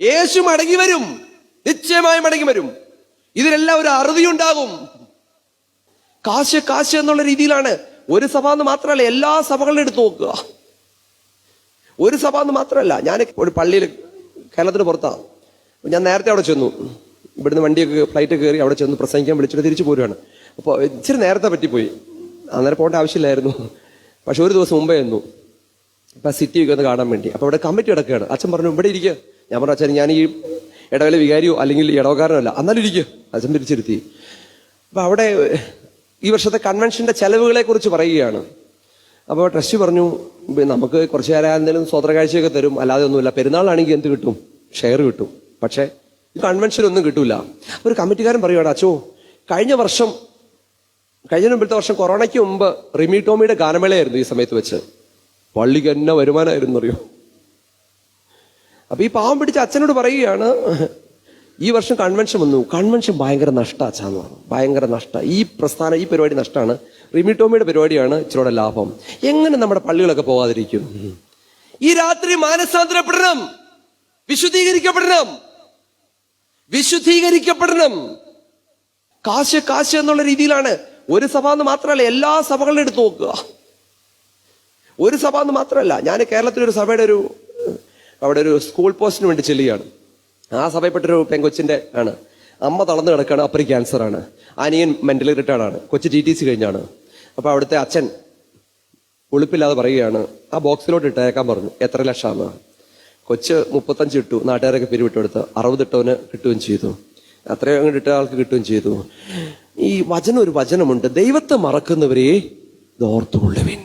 യേശു മടങ്ങി വരും. നിശ്ചയമായി മടങ്ങി വരും. ഇതിനെല്ലാം ഒരു അറുതി ഉണ്ടാകും കാശ് കാശ് എന്നുള്ള രീതിയിലാണ് ഒരു സഭ എന്ന് മാത്രമല്ല എല്ലാ സഭകളുടെ എടുത്ത് നോക്കുക. ഒരു സഭ എന്ന് മാത്രമല്ല ഞാൻ ഒരു പള്ളിയിൽ കേരളത്തിന് പുറത്താണ് ഞാൻ നേരത്തെ അവിടെ ചെന്നു. ഇവിടുന്ന് വണ്ടിയൊക്കെ ഫ്ലൈറ്റ് കയറി അവിടെ ചെന്ന് പ്രസംഗിക്കാൻ വിളിച്ചിട്ട് തിരിച്ചു പോരുവാണ്. അപ്പോൾ ഇച്ചിരി നേരത്തെ പറ്റിപ്പോയി. അന്നേരം പോകേണ്ട ആവശ്യമില്ലായിരുന്നു. പക്ഷെ ഒരു ദിവസം മുമ്പേ എന്നു ഇപ്പം സിറ്റി ഒക്കെ ഒന്ന് കാണാൻ വേണ്ടി. അപ്പോൾ ഇവിടെ കമ്മിറ്റി കിടക്കുകയാണ് അച്ഛൻ പറഞ്ഞു ഇവിടെ ഇരിക്കുക ഞാൻ പറഞ്ഞു അച്ഛൻ ഞാൻ ഈ ഇടവേള വികാരിയോ അല്ലെങ്കിൽ ഇടവക്കാരനോ അല്ല. എന്നാലും ഇരിക്കും. അച്ഛൻ പിരിച്ചിരുത്തി അപ്പം അവിടെ ഈ വർഷത്തെ കൺവെൻഷന്റെ ചെലവുകളെ കുറിച്ച് പറയുകയാണ്. അപ്പോൾ ട്രസ്റ്റ് പറഞ്ഞു നമുക്ക് കുറച്ച് നേരം എന്തെങ്കിലും സ്വതന്ത്രകാഴ്ചയൊക്കെ തരും. അല്ലാതെ ഒന്നുമില്ല. പെരുന്നാളാണെങ്കിൽ എന്ത് കിട്ടും? ഷെയർ കിട്ടും. പക്ഷേ ഈ കൺവെൻഷൻ ഒന്നും കിട്ടില്ല ഒരു കമ്മിറ്റിക്കാരൻ പറയുവാണ് അച്ചോ കഴിഞ്ഞ വർഷം കഴിഞ്ഞ മുമ്പത്തെ വർഷം കൊറോണയ്ക്ക് മുമ്പ് റിമി ടോമിയുടെ ഗാനമേളയായിരുന്നു ഈ സമയത്ത് വെച്ച്. പള്ളിക്ക് എന്നെ വരുമാനമായിരുന്നു അറിയോ? അപ്പൊ ഈ പാവം പിടിച്ച അച്ഛനോട് പറയുകയാണ് ഈ വർഷം കൺവെൻഷൻ വന്നു. കൺവെൻഷൻ ഭയങ്കര നഷ്ട അച്ഛാന്ന് പറഞ്ഞു. ഭയങ്കര നഷ്ട. ഈ പ്രസ്ഥാനം ഈ പരിപാടി നഷ്ടമാണ്. റിമിറ്റോമിയുടെ പരിപാടിയാണ് ഇച്ചിരിയുടെ ലാഭം. എങ്ങനെ നമ്മുടെ പള്ളികളൊക്കെ പോകാതിരിക്കും ഈ രാത്രി മാനസാന്തരപ്പെടണം. വിശുദ്ധീകരിക്കപ്പെടണം. വിശുദ്ധീകരിക്കപ്പെടണം. കാശ് കാശ് എന്നുള്ള രീതിയിലാണ്. ഒരു സഭ എന്ന് മാത്രമല്ല എല്ലാ സഭകളുടെ എടുത്ത് നോക്കുക. ഒരു സഭ എന്ന് മാത്രമല്ല ഞാൻ കേരളത്തിലൊരു സഭയുടെ ഒരു അവിടെ ഒരു സ്കൂൾ പോസ്റ്റിന് വേണ്ടി ചെല്ലുകയാണ്. ആ സഭയപ്പെട്ടൊരു പെങ്കൊച്ചിന്റെ ആണ്. അമ്മ തളർന്നു കിടക്കുകയാണ് അപ്പറി ക്യാൻസർ ആണ്. അനിയൻ മെന്റലി റിട്ടയർഡ് ആണ്. കൊച്ചു ടി ടി സി കഴിഞ്ഞാണ്. അപ്പോൾ അവിടുത്തെ അച്ഛൻ ഒളിപ്പില്ലാതെ പറയുകയാണ് ആ ബോക്സിലോട്ട് ഇട്ടേക്കാൻ പറഞ്ഞു. എത്ര ലക്ഷമാണ് കൊച്ച് മുപ്പത്തഞ്ച് ഇട്ടു. നാട്ടുകാരൊക്കെ പിരിവിട്ടെടുത്ത് അറുപത് ഇട്ടവന് കിട്ടുകയും ചെയ്തു. അത്രയും ഇട്ട ആൾക്ക് കിട്ടുകയും ചെയ്തു. ഈ വചനം ഒരു വചനമുണ്ട്. ദൈവത്തെ മറക്കുന്നവരെ ഇത് ഓർത്തുകൊള്ളുവിൻ.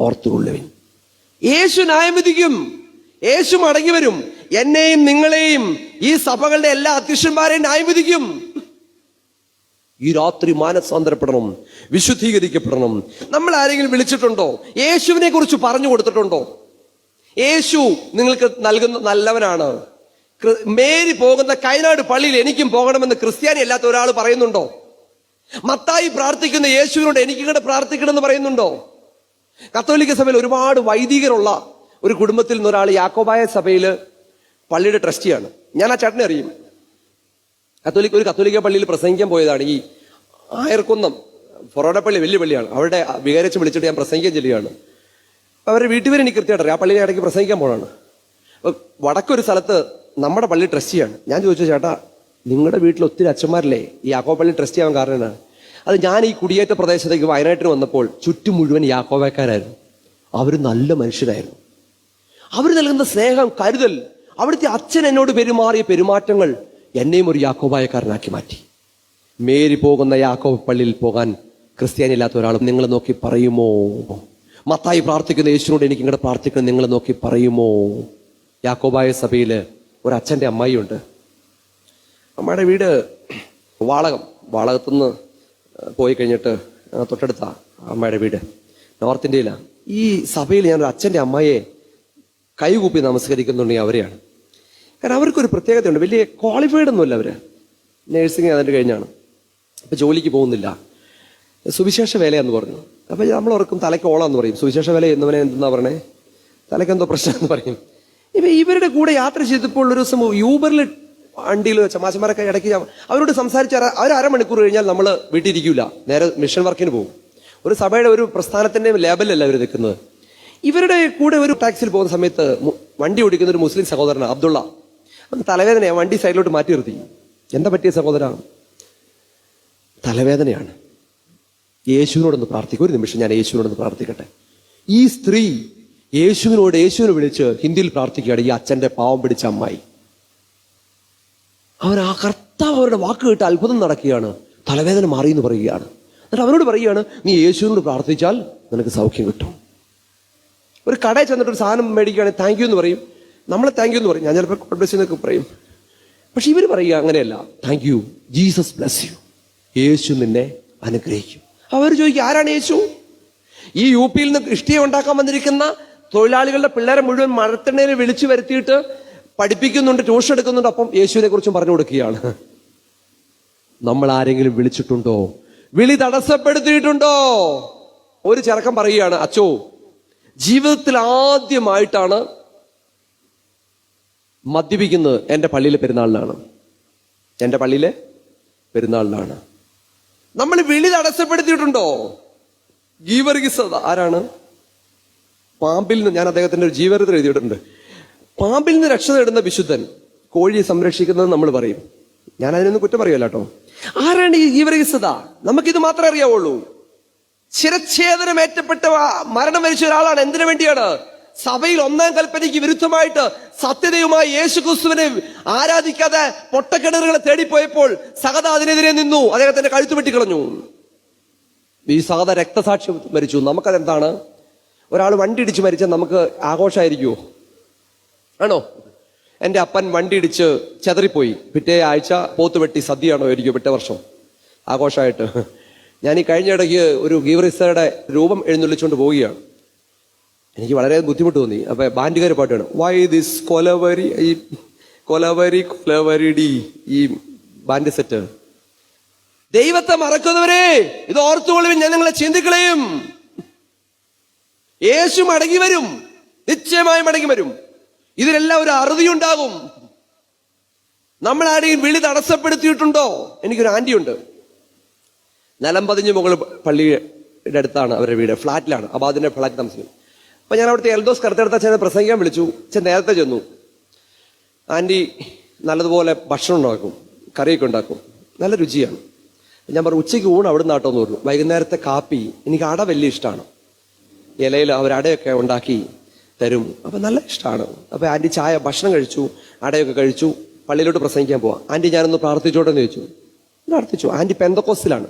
ഓർത്തുകൊള്ളുവിൻ. യേശു ന്യായവിധിക്കും. യേശു മടങ്ങി വരും. എന്നെയും നിങ്ങളെയും ഈ സഭകളുടെ എല്ലാ അധ്യക്ഷന്മാരെയും ന്യായവിധിക്കും. ഈ രാത്രി മാനസാന്തരപ്പെടണം വിശുദ്ധീകരിക്കപ്പെടണം. നമ്മൾ ആരെങ്കിലും വിളിച്ചിട്ടുണ്ടോ? യേശുവിനെ കുറിച്ച് പറഞ്ഞു കൊടുത്തിട്ടുണ്ടോ? യേശു നിങ്ങൾക്ക് നൽകുന്ന നല്ലവനാണ്. മേരി പോകുന്ന കൈനാട് പള്ളിയിൽ എനിക്കും പോകണമെന്ന് ക്രിസ്ത്യാനി അല്ലാത്ത ഒരാൾ പറയുന്നുണ്ടോ? മത്തായി പ്രാർത്ഥിക്കുന്ന യേശുവിനോട് എനിക്കും കൂടെ പ്രാർത്ഥിക്കണമെന്ന് പറയുന്നുണ്ടോ? കത്തോലിക്ക സഭയിൽ ഒരുപാട് വൈദികരുള്ള ഒരു കുടുംബത്തിൽ നിന്നൊരാൾ യാക്കോബായ സഭയിൽ പള്ളിയുടെ ട്രസ്റ്റിയാണ്. ഞാൻ ആ ചേട്ടനെ അറിയും. കത്തോലിക്ക ഒരു കത്തോലിക്ക പള്ളിയിൽ പ്രസംഗിക്കാൻ പോയതാണ്. ഈ ആയർക്കുന്നം ഫൊറോഡ പള്ളി വലിയ പള്ളിയാണ്. അവിടെ വികാരിച്ച് വിളിച്ചിട്ട് ഞാൻ പ്രസംഗിക്കാൻ ചെല്ലുകയാണ്. അവരുടെ വീട്ടിൽ വരെ എനിക്ക് കൃത്യമായിട്ട് അറിയാം. ആ പള്ളിയിൽ ഇടയ്ക്ക് പ്രസംഗിക്കാൻ പോകണം അപ്പം വടക്കൊരു സ്ഥലത്ത് നമ്മുടെ പള്ളി ട്രസ്റ്റിയാണ്. ഞാൻ ചോദിച്ചു ചേട്ടാ നിങ്ങളുടെ വീട്ടിൽ ഒത്തിരി അച്ഛന്മാരല്ലേ? ഈ യാക്കോ പള്ളി ട്രസ്റ്റ് ചെയ്യാൻ കാരണമാണ് അത് ഞാൻ ഈ കുടിയേറ്റ പ്രദേശത്തേക്ക് വയനാട്ടിന് വന്നപ്പോൾ ചുറ്റും മുഴുവൻ യാക്കോവക്കാരായിരുന്നു അവർ നല്ല മനുഷ്യരായിരുന്നു. അവർ നൽകുന്ന സ്നേഹം കരുതൽ അവിടുത്തെ അച്ഛൻ എന്നോട് പെരുമാറിയ പെരുമാറ്റങ്ങൾ എന്നെയും ഒരു യാക്കോബായക്കാരനാക്കി മാറ്റി. മേരി പോകുന്ന യാക്കോബ് പള്ളിയിൽ പോകാൻ ക്രിസ്ത്യാനി ഇല്ലാത്ത ഒരാൾ നിങ്ങൾ നോക്കി പറയുമോ? മത്തായി പ്രാർത്ഥിക്കുന്ന യേശുനോട് എനിക്ക് ഇങ്ങോട്ട് പ്രാർത്ഥിക്കണം നിങ്ങൾ നോക്കി പറയുമോ? യാക്കോബായ സഭയിൽ ഒരു അച്ഛന്റെ അമ്മായിയുണ്ട്. അമ്മയുടെ വീട് വാളകം വാളകത്തുനിന്ന് പോയി കഴിഞ്ഞിട്ട് തൊട്ടടുത്ത അമ്മയുടെ വീട് നോർത്ത് ഇന്ത്യയിലാണ് ഈ സഭയിൽ ഞാനൊരു അച്ഛന്റെ അമ്മയെ കൈകൂപ്പി നമസ്കരിക്കുന്നുണ്ടെങ്കിൽ അവരെയാണ്. കാരണം അവർക്കൊരു പ്രത്യേകതയുണ്ട്. വലിയ ക്വാളിഫൈഡ് ഒന്നുമല്ല അവർ നേഴ്സിംഗ് അതിന്റെ കഴിഞ്ഞാണ്. അപ്പോൾ ജോലിക്ക് പോകുന്നില്ല. സുവിശേഷ വേലയെന്ന് പറഞ്ഞു. അപ്പോൾ നമ്മൾ ഓർക്കും തലയ്ക്ക് ഓളാന്ന് പറയും. സുവിശേഷ വേല എന്നവനെ എന്താ പറയണേ തലയ്ക്കെന്തോ പ്രശ്നം എന്ന് പറയും. ഇപ്പം ഇവരുടെ കൂടെ യാത്ര ചെയ്തപ്പോൾ ഒരു ദിവസം യൂബറിൽ വണ്ടിയിൽ ചമാശന്മാരൊക്കെ ഇടയ്ക്ക് അവരോട് സംസാരിച്ച അവർ അരമണിക്കൂർ കഴിഞ്ഞാൽ നമ്മൾ വീട്ടിൽ ഇരിക്കൂല. നേരെ മിഷൻ വർക്കിന് പോകും. ഒരു സഭയുടെ ഒരു പ്രസ്ഥാനത്തിന്റെ ലേബലല്ല അവർ നിൽക്കുന്നത് ഇവരുടെ കൂടെ ഒരു ടാക്സിയിൽ പോകുന്ന സമയത്ത് വണ്ടി ഓടിക്കുന്ന ഒരു മുസ്ലിം സഹോദരൻ അബ്ദുള്ള. തലവേദനയാണ് വണ്ടി സൈഡിലോട്ട് മാറ്റി നിർത്തി. എന്താ പറ്റിയ സഹോദര? തലവേദനയാണ്. യേശുവിനോടൊന്ന് പ്രാർത്ഥിക്കും ഒരു നിമിഷം ഞാൻ യേശുവിനോടൊന്ന് പ്രാർത്ഥിക്കട്ടെ. ഈ സ്ത്രീ യേശുവിനോട് യേശുവിനെ വിളിച്ച് ഹിന്ദിയിൽ പ്രാർത്ഥിക്കുകയാണ് ഈ അച്ഛന്റെ പാവം പിടിച്ച അമ്മായി. അവർ ആ കർത്താവ് അവരുടെ വാക്ക് കേട്ട് അത്ഭുതം നടക്കുകയാണ് തലവേദന മാറി എന്ന് പറയുകയാണ്. എന്നിട്ട് അവരോട് പറയുകയാണ് നീ യേശുവിനോട് പ്രാർത്ഥിച്ചാൽ നിനക്ക് സൗഖ്യം കിട്ടും. ഒരു കടയിൽ ചെന്നിട്ട് ഒരു സാധനം മേടിക്കുകയാണെങ്കിൽ താങ്ക് യു എന്ന് പറയും. നമ്മൾ താങ്ക് യു എന്ന് പറയും. ഞാൻ ചിലപ്പോൾ ഗോഡ് ബ്ലസ് എന്നൊക്കെ പറയും. പക്ഷെ ഇവർ പറയുക അങ്ങനെയല്ല. Thank you Jesus bless you യേശു നിന്നെ അനുഗ്രഹിക്കും. അവർ ചോദിക്കും ആരാണ് യേശു? ഈ യു പിയിൽ നിന്ന് ഇഷ്ടിയ ഉണ്ടാക്കാൻ വന്നിരിക്കുന്ന തൊഴിലാളികളുടെ പിള്ളേരെ മുഴുവൻ മഴത്തിണ്ണയിൽ വിളിച്ചു വരുത്തിയിട്ട് പഠിപ്പിക്കുന്നുണ്ട് ട്യൂഷൻ എടുക്കുന്നുണ്ട്. അപ്പം യേശുവിനെ കുറിച്ചും പറഞ്ഞു കൊടുക്കുകയാണ്. നമ്മൾ ആരെങ്കിലും വിളിച്ചിട്ടുണ്ടോ? വിളി തടസ്സപ്പെടുത്തിയിട്ടുണ്ടോ? ഒരു ചെറുക്കം പറയുകയാണ് അച്ചോ ജീവിതത്തിൽ ആദ്യമായിട്ടാണ് മദ്യപിക്കുന്നത് എന്റെ പള്ളിയിലെ പെരുന്നാളിലാണ് എന്റെ പള്ളിയിലെ പെരുന്നാളിലാണ് നമ്മൾ വിളി തടസ്സപ്പെടുത്തിയിട്ടുണ്ടോ ഗീവർഗിസത ആരാണ്? പാമ്പിൽ നിന്ന് ഞാൻ അദ്ദേഹത്തിന്റെ ഒരു ജീവചരിത്രം എഴുതിയിട്ടുണ്ട്. പാമ്പിൽ നിന്ന് രക്ഷ നേടുന്ന വിശുദ്ധൻ കോഴിയെ സംരക്ഷിക്കുന്നത് നമ്മൾ പറയും. ഞാൻ അതിനൊന്നും കുറ്റം പറയുമല്ലോ കേട്ടോ. ആരാണ് ഈ ജീവരഹിസ്തത നമുക്കിത് മാത്രമേ അറിയാവുള്ളൂ. ആ- മരണം വരിച്ച ഒരാളാണ്. എന്തിനു വേണ്ടിയാണ്? സഭയിൽ ഒന്നാം കൽപ്പനയ്ക്ക് വിരുദ്ധമായിട്ട് സത്യതയുമായി യേശു ക്രിസ്തുവിനെ ആരാധിക്കാതെ പൊട്ടക്കിണറുകളെ തേടിപ്പോയപ്പോൾ സഹത അതിനെതിരെ നിന്നു. അദ്ദേഹത്തിന്റെ കഴുത്ത് വെട്ടിക്കളഞ്ഞു. ഈ സഹത രക്തസാക്ഷി മരിച്ചു. നമുക്കതെന്താണ്? ഒരാൾ വണ്ടി ഇടിച്ച് മരിച്ചാൽ നമുക്ക് ആഘോഷമായിരിക്കുമോ? ആണോ? എന്റെ അപ്പൻ വണ്ടി ഇടിച്ച് ചെതറിപ്പോയി. പിറ്റേ ആഴ്ച പോത്ത് വെട്ടി സദ്യയാണോ ആയിരിക്കും പിറ്റേ വർഷം? ആഘോഷമായിട്ട്. ഞാൻ ഈ കഴിഞ്ഞ ഇടയ്ക്ക് ഒരു ഗീവറിസയുടെ രൂപം എഴുന്നള്ളിച്ചുകൊണ്ട് പോവുകയാണ്. എനിക്ക് വളരെ ബുദ്ധിമുട്ട് തോന്നി. അപ്പൊ ബാൻഡുകാർ പാട്ടാണ്. വൈ ദിസ് കൊലവരി ഈ കൊലവരി കൊലവരിടി ഈ ബാൻഡ് സെറ്റ്. ദൈവത്തെ മറക്കുന്നവരെ ഇത് ഓർത്തുകൊള്ളുവിൻ ഞാൻ നിങ്ങളെ ചിന്തിക്കളയും. യേശു മടങ്ങി വരും. നിശ്ചയമായി മടങ്ങി വരും. ഇതിനെല്ലാം ഒരു അറുതി ഉണ്ടാകും നമ്മൾ ആരെയും വിളി തടസ്സപ്പെടുത്തിയിട്ടുണ്ടോ? എനിക്കൊരു ആന്റി ഉണ്ട് നിലം പതിഞ്ഞ് മുകൾ പള്ളിയുടെ അടുത്താണ് അവരുടെ വീട് ഫ്ലാറ്റിലാണ് അതിന്റെ ഫ്ലാറ്റ് താമസിക്കുന്നത് അപ്പൊ ഞാൻ അവിടുത്തെ എൽദോസ് കറുത്തെടുത്ത അച്ഛനെ പ്രസംഗിക്കാൻ വിളിച്ചു. അച്ഛൻ നേരത്തെ ചെന്നു. ആന്റി നല്ലതുപോലെ ഭക്ഷണം ഉണ്ടാക്കും കറിയൊക്കെ ഉണ്ടാക്കും. നല്ല രുചിയാണ്. ഞാൻ പറഞ്ഞു ഉച്ചയ്ക്ക് ഊണ് അവിടെ നിന്നാട്ടോ എന്ന് പറഞ്ഞു. വൈകുന്നേരത്തെ കാപ്പി എനിക്ക് അട വലിയ ഇഷ്ടമാണ്. ഇലയിൽ അവർ അടയൊക്കെ ഉണ്ടാക്കി തരും. അപ്പൊ നല്ല ഇഷ്ടമാണ്. അപ്പോൾ ആന്റി ചായ ഭക്ഷണം കഴിച്ചു അടയൊക്കെ കഴിച്ചു. പള്ളിയിലോട്ട് പ്രസംഗിക്കാൻ പോവാം. ആന്റി ഞാനൊന്ന് പ്രാർത്ഥിച്ചോട്ടെന്ന് ചോദിച്ചു. പ്രാർത്ഥിച്ചു. ആന്റി പെന്തക്കോസിലാണ്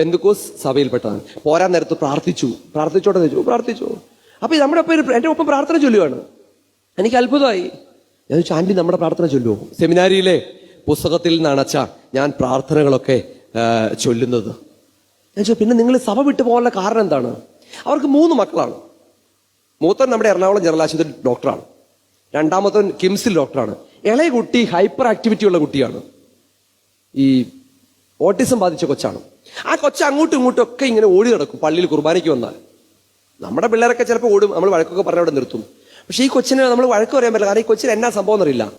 പെന്തക്കോസ് സഭയിൽപ്പെട്ടതാണ്. പോരാൻ നേരത്ത് പ്രാർത്ഥിച്ചു. പ്രാർത്ഥിച്ചോട്ടെ ചോദിച്ചു. പ്രാർത്ഥിച്ചു. അപ്പൊ നമ്മുടെ ഒപ്പം എന്റെ ഒപ്പം പ്രാർത്ഥന ചൊല്ലുകയാണ് എനിക്ക് അത്ഭുതമായി. ഞാൻ ചോദിച്ചു ആന്റി നമ്മുടെ പ്രാർത്ഥന ചൊല്ലുമോ സെമിനാരിയിലെ പുസ്തകത്തിൽ നിന്നാണ് അച്ഛാ ഞാൻ പ്രാർത്ഥനകളൊക്കെ ചൊല്ലുന്നത്. ഞാൻ ചോദിച്ചു പിന്നെ നിങ്ങൾ സഭ വിട്ടു പോകാനുള്ള കാരണം എന്താണ്? അവർക്ക് മൂന്ന് മക്കളാണ്. മൂത്തൻ നമ്മുടെ എറണാകുളം ജനറൽ ആശുപത്രി ഡോക്ടറാണ്. രണ്ടാമത്തൻ കിംസിൽ ഡോക്ടറാണ്. ഇളയ കുട്ടി ഹൈപ്പർ ആക്ടിവിറ്റി ഉള്ള കുട്ടിയാണ്. ഈ ഓട്ടിസം ബാധിച്ച കൊച്ചാണ്. ആ കൊച്ച അങ്ങോട്ടും ഇങ്ങോട്ടും ഒക്കെ ഇങ്ങനെ ഓടി നടക്കും. പള്ളിയിൽ കുർബാനയ്ക്ക് വന്നാൽ. നമ്മുടെ പിള്ളേരൊക്കെ ചിലപ്പോൾ ഓടും. നമ്മൾ വഴക്കൊക്കെ പറഞ്ഞ അവിടെ നിർത്തും. പക്ഷേ ഈ കൊച്ചിനെ നമ്മൾ വഴക്ക് പറയാൻ പറ്റില്ല. കാരണം ഈ കൊച്ചിന് എന്നാ സംഭവം എന്നറിയില്ല.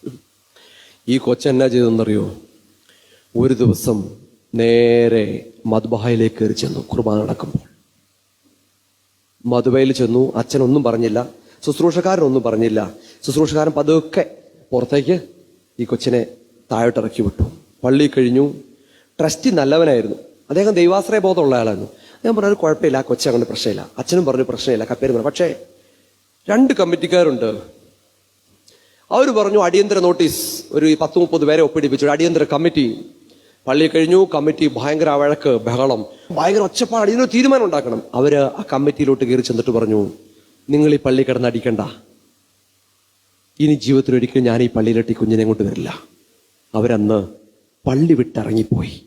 ഈ കൊച്ചു എന്നാ ചെയ്തെന്നറിയോ ഒരു ദിവസം നേരെ മധുബായിലേക്ക് കയറി ചെന്നു കുർബാന നടക്കുമ്പോൾ. മധുബയിൽ ചെന്നു. അച്ഛനൊന്നും പറഞ്ഞില്ല. ശുശ്രൂഷക്കാരനൊന്നും പറഞ്ഞില്ല. ശുശ്രൂഷക്കാരൻ പതുക്കെ പുറത്തേക്ക് ഈ കൊച്ചിനെ താഴോട്ടിറക്കി വിട്ടു. പള്ളി കഴിഞ്ഞു. ട്രസ്റ്റി നല്ലവനായിരുന്നു. അദ്ദേഹം ദൈവാശ്രയ ബോധമുള്ള ആളായിരുന്നു. ഞാൻ പറഞ്ഞു "അത് കുഴപ്പമില്ല ആ കൊച്ചു അങ്ങനെ പ്രശ്നമില്ല. അച്ഛനും പറഞ്ഞു പ്രശ്നമില്ല കപ്പേരും പറഞ്ഞു പക്ഷേ രണ്ട് കമ്മിറ്റിക്കാരുണ്ട്. അവർ പറഞ്ഞു അടിയന്തര നോട്ടീസ്. ഒരു പത്ത് മുപ്പത് പേരെ ഒപ്പിടിപ്പിച്ചു. അടിയന്തര കമ്മിറ്റി. പള്ളി കഴിഞ്ഞു കമ്മിറ്റി ഭയങ്കര വഴക്ക് ബഹളം. ഭയങ്കര ഒച്ചപ്പാട് ഇതിനൊരു തീരുമാനം ഉണ്ടാക്കണം. അവർ ആ കമ്മിറ്റിയിലോട്ട് കയറി ചെന്നിട്ട് പറഞ്ഞു നിങ്ങൾ ഈ പള്ളി കിടന്ന് അടിക്കണ്ട. ഇനി ജീവിതത്തിൽ ഒരിക്കലും ഞാൻ ഈ പള്ളിയിലോട്ട് കുഞ്ഞിനെ കൊണ്ട് വരില്ല. അവരന്ന് പള്ളി വിട്ടിറങ്ങിപ്പോയി.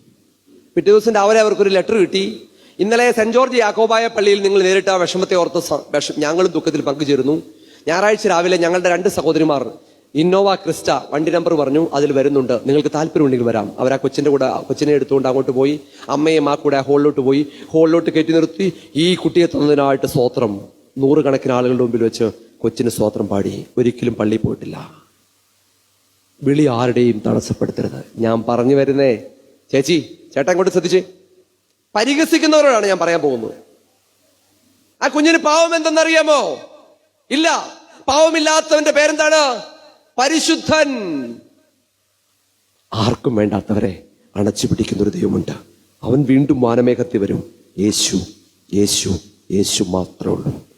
പിറ്റേ ദിവസം രാവിലെ അവർക്കൊരു ലെറ്റർ കിട്ടി. ഇന്നലെ സെന്റ് ജോർജ് യാക്കോബായ പള്ളിയിൽ നിങ്ങൾ നേരിട്ട വിഷമത്തെ ഓർത്ത് വിഷം ഞങ്ങളും ദുഃഖത്തിൽ പങ്കുചേരുന്നു. ഞായറാഴ്ച രാവിലെ ഞങ്ങളുടെ രണ്ട് സഹോദരിമാർ ഇന്നോവ ക്രിസ്റ്റ വണ്ടി നമ്പർ പറഞ്ഞു അതിൽ വരുന്നുണ്ട്. നിങ്ങൾക്ക് താല്പര്യമുണ്ടെങ്കിൽ വരാം. അവർ ആ കൊച്ചിന്റെ കൂടെ കൊച്ചിനെ എടുത്തുകൊണ്ട് അങ്ങോട്ട് പോയി അമ്മയും ആ കൂടെ ഹോളിലോട്ട് പോയി. ഹോളിലോട്ട് കയറ്റി നിർത്തി. ഈ കുട്ടിയെ തന്നതിനായിട്ട് സ്വോത്രം നൂറുകണക്കിന് ആളുകളുടെ മുമ്പിൽ വെച്ച് കൊച്ചിന് സ്വോത്രം പാടി. ഒരിക്കലും പള്ളിയിൽ പോയിട്ടില്ല. വിളി ആരുടെയും തടസ്സപ്പെടുത്തരുത്. ഞാൻ പറഞ്ഞു വരുന്നേ ചേച്ചി ചേട്ടൻ കൊണ്ട് ശ്രദ്ധിച്ച്. പരിഹസിക്കുന്നവരോടാണ് ഞാൻ പറയാൻ പോകുന്നത്. ആ കുഞ്ഞിന് പാവം എന്തെന്നറിയാമോ? ഇല്ല. പാവമില്ലാത്തവന്റെ പേരെന്താണ്? പരിശുദ്ധൻ. ആർക്കും വേണ്ടാത്തവരെ അണച്ചു പിടിക്കുന്ന ഒരു ദൈവമുണ്ട്. അവൻ വീണ്ടും വാനമേഘത്തിൽ വരും. യേശു യേശു യേശു മാത്രമേ ഉള്ളൂ.